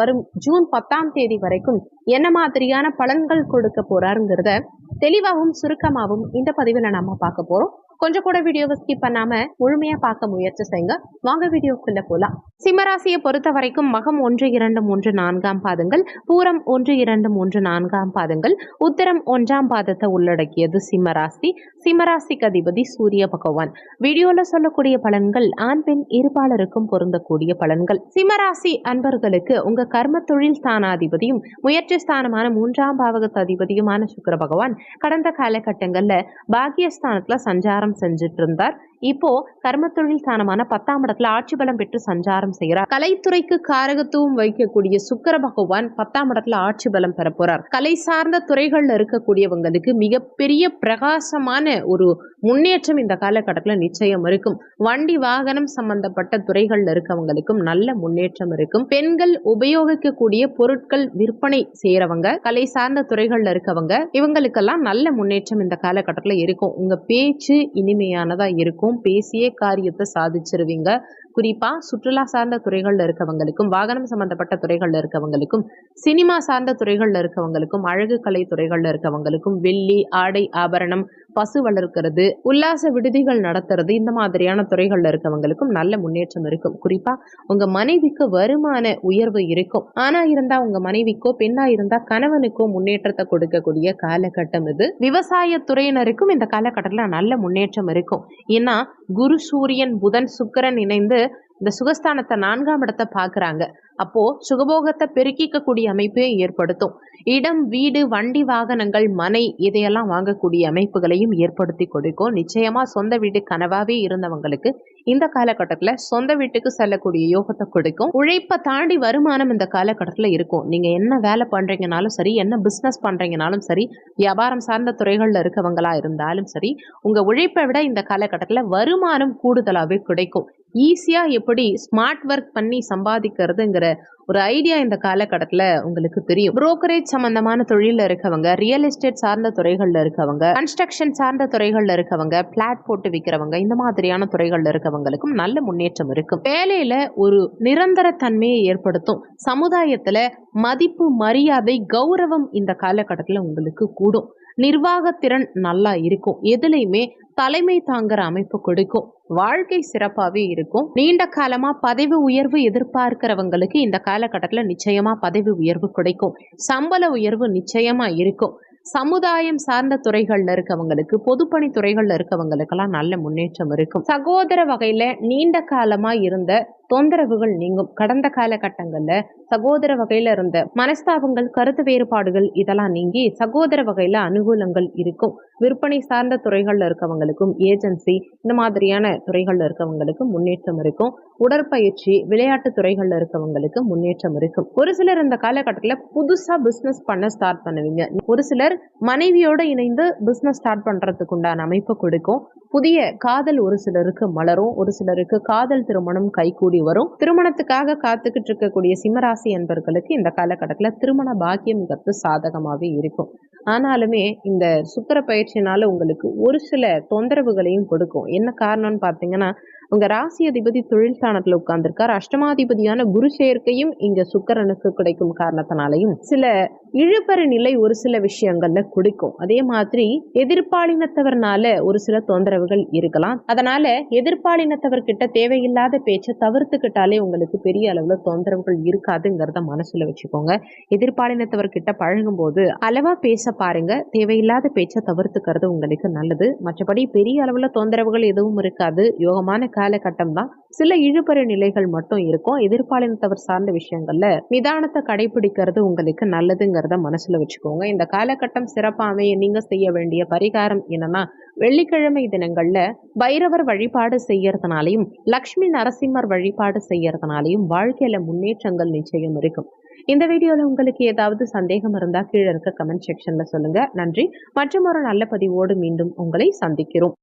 வரும் ஜூன் பத்தாம் தேதி வரைக்கும் என்ன மாதிரியான பலன்கள் கொடுக்க போறாருங்கிறத தெளிவாகவும் சுருக்கமாகவும் இந்த பதிவில் நாம பார்க்க போறோம். கொஞ்சம் கூட வீடியோவை ஸ்கிப் பண்ணாம முழுமையா பார்க்க முயற்சி செய்யுங்க. வாங்க வீடியோக்குள்ள போலாம். சிம்மராசியை பொறுத்த வரைக்கும் மகம் ஒன்று இரண்டு மூன்று நான்காம் பாதங்கள் பூரம் ஒன்று இரண்டு மூன்று நான்காம் பாதங்கள் உத்தரம் ஒன்றாம் பாதத்தை உள்ளடக்கியது சிம்மராசி. சிம்மராசிக்கு அதிபதி சூரிய பகவான். வீடியோல சொல்லக்கூடிய பலன்கள் ஆண் பெண் இருபாலருக்கும் பொருந்தக்கூடிய பலன்கள். சிம்மராசி அன்பர்களுக்கு உங்க கர்ம தொழில் ஸ்தானாதிபதியும் முயற்சி ஸ்தானமான மூன்றாம் பாவகத்து அதிபதியுமான சுக்கர பகவான் கடந்த காலகட்டங்கள்ல பாக்கியஸ்தானத்துல சஞ்சாரம் செஞ்சுட்டு இருந்தார் இப்போ கர்மத்தொழில் ஸ்தானமான பத்தாம் இடத்துல ஆட்சி பலம் பெற்று சஞ்சாரம் செய்கிறார். கலைத்துறைக்கு காரகத்துவம் வைக்கக்கூடிய சுக்கர பகவான் பத்தாம் இடத்துல ஆட்சி பலம் பெற போறார். கலை சார்ந்த துறைகள்ல இருக்கக்கூடியவங்களுக்கு மிகப்பெரிய பிரகாசமான ஒரு முன்னேற்றம் இந்த காலகட்டத்தில் நிச்சயம் இருக்கும். வண்டி வாகனம் சம்பந்தப்பட்ட துறைகள்ல இருக்கவங்களுக்கும் நல்ல முன்னேற்றம் இருக்கும். பெண்கள் உபயோகிக்கக்கூடிய பொருட்கள் விற்பனை செய்யறவங்க கலை சார்ந்த துறைகள்ல இருக்கவங்க இவங்களுக்கெல்லாம் நல்ல முன்னேற்றம் இந்த காலகட்டத்தில் இருக்கும். உங்க பேச்சு இனிமையானதா இருக்கும். பேசிய காரியத்தை சாதிச்சிருவீங்க. குறிப்பா சுற்றுலா சார்ந்த துறைகள்ல இருக்கவங்களுக்கும் வாகனம் சம்பந்தப்பட்ட துறைகள்ல இருக்கவங்களுக்கும் சினிமா சார்ந்த துறைகள்ல இருக்கவங்களுக்கும் அழகு கலை துறைகள்ல இருக்கவங்களுக்கும் வெள்ளி ஆடை ஆபரணம் பசு வளர்க்கிறது உல்லாச விடுதிகள் நடத்துறது இந்த மாதிரியான துறைகள்ல இருக்கவங்களுக்கும் நல்ல முன்னேற்றம் இருக்கும். குறிப்பா உங்க மனைவிக்கு வருமான உயர்வு இருக்கும். ஆனா இருந்தா உங்க மனைவிக்கோ பெண்ணா இருந்தா கணவனுக்கோ முன்னேற்றத்தை கொடுக்கக்கூடிய காலகட்டம் இது. விவசாய துறையினருக்கும் இந்த காலகட்டத்தில் நல்ல முன்னேற்றம் இருக்கும். ஏன்னா குரு சூரியன் புதன் சுக்கரன் இணைந்து இந்த சுகஸ்தானத்தை நான்காம் இடத்தை பார்க்குறாங்க. அப்போ சுகபோகத்தை பெருக்கிக்கக்கூடிய அமைப்பையும் ஏற்படுத்தும். இடம் வீடு வண்டி வாகனங்கள் மனை இதையெல்லாம் வாங்கக்கூடிய அமைப்புகளையும் ஏற்படுத்தி கொடுக்கும். நிச்சயமா சொந்த வீடு கனவாவே இருந்தவங்களுக்கு இந்த காலகட்டத்தில் சொந்த வீட்டுக்கு செல்லக்கூடிய யோகத்தை கொடுக்கும். உழைப்பை தாண்டி வருமானம் இந்த காலகட்டத்தில் இருக்கும். நீங்கள் என்ன வேலை பண்ணுறீங்கனாலும் சரி என்ன பிஸ்னஸ் பண்ணுறீங்கனாலும் சரி வியாபாரம் சார்ந்த துறைகளில் இருக்கவங்களா இருந்தாலும் சரி உங்கள் உழைப்பை விட இந்த காலகட்டத்தில் வருமானம் கூடுதலாகவே கிடைக்கும். ஈஸியாக எப்படி ஸ்மார்ட் ஒர்க் பண்ணி சம்பாதிக்கிறதுங்கிற ஒரு ஐடியா இந்த காலகட்டத்தில் உங்களுக்கு தெரியும். புரோக்கரேஜ் சம்பந்தமான தொழிலில் இருக்கவங்க ரியல் எஸ்டேட் சார்ந்த துறைகளில் இருக்கவங்க கன்ஸ்ட்ரக்ஷன் சார்ந்த துறைகளில் இருக்கவங்க பிளாட் போட்டு விற்கிறவங்க இந்த மாதிரியான துறைகளில் இருக்கவங்களுக்கும் நல்ல முன்னேற்றம் இருக்கும். வேலையில் ஒரு நிரந்தர தன்மையை ஏற்படுத்தும். சமுதாயத்தில் மதிப்பு மரியாதை கௌரவம் இந்த காலகட்டத்தில் உங்களுக்கு கூடும். நிர்வாகத்திறன் நல்லா இருக்கும். எதுலையுமே தலைமை தாங்குற அமைப்பு கொடுக்கும். வாழ்க்கை சிறப்பாகவே இருக்கும். நீண்ட காலமாக பதவி உயர்வு எதிர்பார்க்கிறவங்களுக்கு இந்த காலகட்டத்தில் நிச்சயமாக பதவி உயர்வு கிடைக்கும். சம்பள உயர்வு நிச்சயமாக இருக்கும். சமுதாயம் சார்ந்த துறைகள்ல இருக்கவங்களுக்கு பொதுப்பணி துறைகள்ல இருக்கவங்களுக்கெல்லாம் நல்ல முன்னேற்றம் இருக்கும். சகோதர வகையில நீண்ட காலமா இருந்த தொந்தரவுகள் நீங்கும். கடந்த காலகட்டங்கள்ல சகோதர வகையில இருந்த மனஸ்தாபங்கள் கருத்து வேறுபாடுகள் இதெல்லாம் நீங்கி சகோதர வகையில அனுகூலங்கள் இருக்கும். விற்பனை சார்ந்த துறைகள்ல இருக்கவங்களுக்கும் ஏஜென்சி இந்த மாதிரியான துறைகள்ல இருக்கவங்களுக்கும் முன்னேற்றம் இருக்கும். உடற்பயிற்சி விளையாட்டு துறைகள்ல இருக்கவங்களுக்கு முன்னேற்றம் இருக்கும். ஒரு சிலர் இந்த காலகட்டத்தில் புதுசா பிசினஸ் பண்ண ஸ்டார்ட் பண்ணுவீங்க. ஒரு சிலர் மனைவியோட இணைந்து பிசினஸ் ஸ்டார்ட் பண்றதுக்கு உண்டான அமைப்பு கொடுக்கும். புதிய காதல் ஒரு சிலருக்கு மலரும் ஒரு சிலருக்கு காதல் திருமணம் கைகூடி வரும். திருமணத்துக்காக காத்துக்கிட்டு இருக்கக்கூடிய சிம்மராசி என்பர்களுக்கு இந்த காலகட்டத்தில் திருமண பாக்கியம்ங்கிறது சாதகமாகவே இருக்கும். ஆனாலுமே இந்த சுக்கர பயிற்சினால உங்களுக்கு ஒரு சில தொந்தரவுகளையும் கொடுக்கும். என்ன காரணம்னு பார்த்தீங்கன்னா உங்க ராசி அதிபதி தொழில் ஸ்தானத்துல உட்கார்ந்திருக்கார். அஷ்டமாதிபதியான குரு சேர்க்கையும் இங்க சுக்கரனுக்கு கிடைக்கும் காரணத்தினாலையும் சில இழுபறி நிலை ஒரு சில விஷயங்கள்ல குடிக்கும். அதே மாதிரி எதிர்பாலினத்தவர்னால ஒரு சில தொந்தரவுகள் இருக்கலாம். அதனால எதிர்பாலினத்தவர்கிட்ட தேவையில்லாத பேச்சை தவிர்த்துக்கிட்டாலே உங்களுக்கு பெரிய அளவுல தொந்தரவுகள் இருக்காதுங்கிறத மனசுல வச்சுக்கோங்க. எதிர்பாலினத்தவர்கிட்ட பழகும் போது அளவா பேச பாருங்க. தேவையில்லாத பேச்சை தவிர்த்துக்கிறது உங்களுக்கு நல்லது. மற்றபடி பெரிய அளவுல தொந்தரவுகள் எதுவும் இருக்காது. யோகமான காலகட்டம் தான் சில இழுபறி நிலைகள் மட்டும் இருக்கும். எதிர்பாலினத்தவர் சார்ந்த விஷயங்கள்ல நிதானத்தை கடைபிடிக்கிறது உங்களுக்கு நல்லதுங்கிறத மனசுல வச்சுக்கோங்க. இந்த காலகட்டம் சிறப்பா அமைய நீங்க செய்ய வேண்டிய பரிகாரம் என்னன்னா வெள்ளிக்கிழமை தினங்கள்ல பைரவர் வழிபாடு செய்யறதுனாலையும் லக்ஷ்மி நரசிம்மர் வழிபாடு செய்யறதுனாலையும் வாழ்க்கையில முன்னேற்றங்கள் நிச்சயம் இருக்கும். இந்த வீடியோல உங்களுக்கு ஏதாவது சந்தேகம் இருந்தா கீழே இருக்க கமெண்ட் செக்ஷன்ல சொல்லுங்க. நன்றி. மற்றும் ஒரு நல்ல பதிவோடு மீண்டும் உங்களை சந்திக்கிறோம்.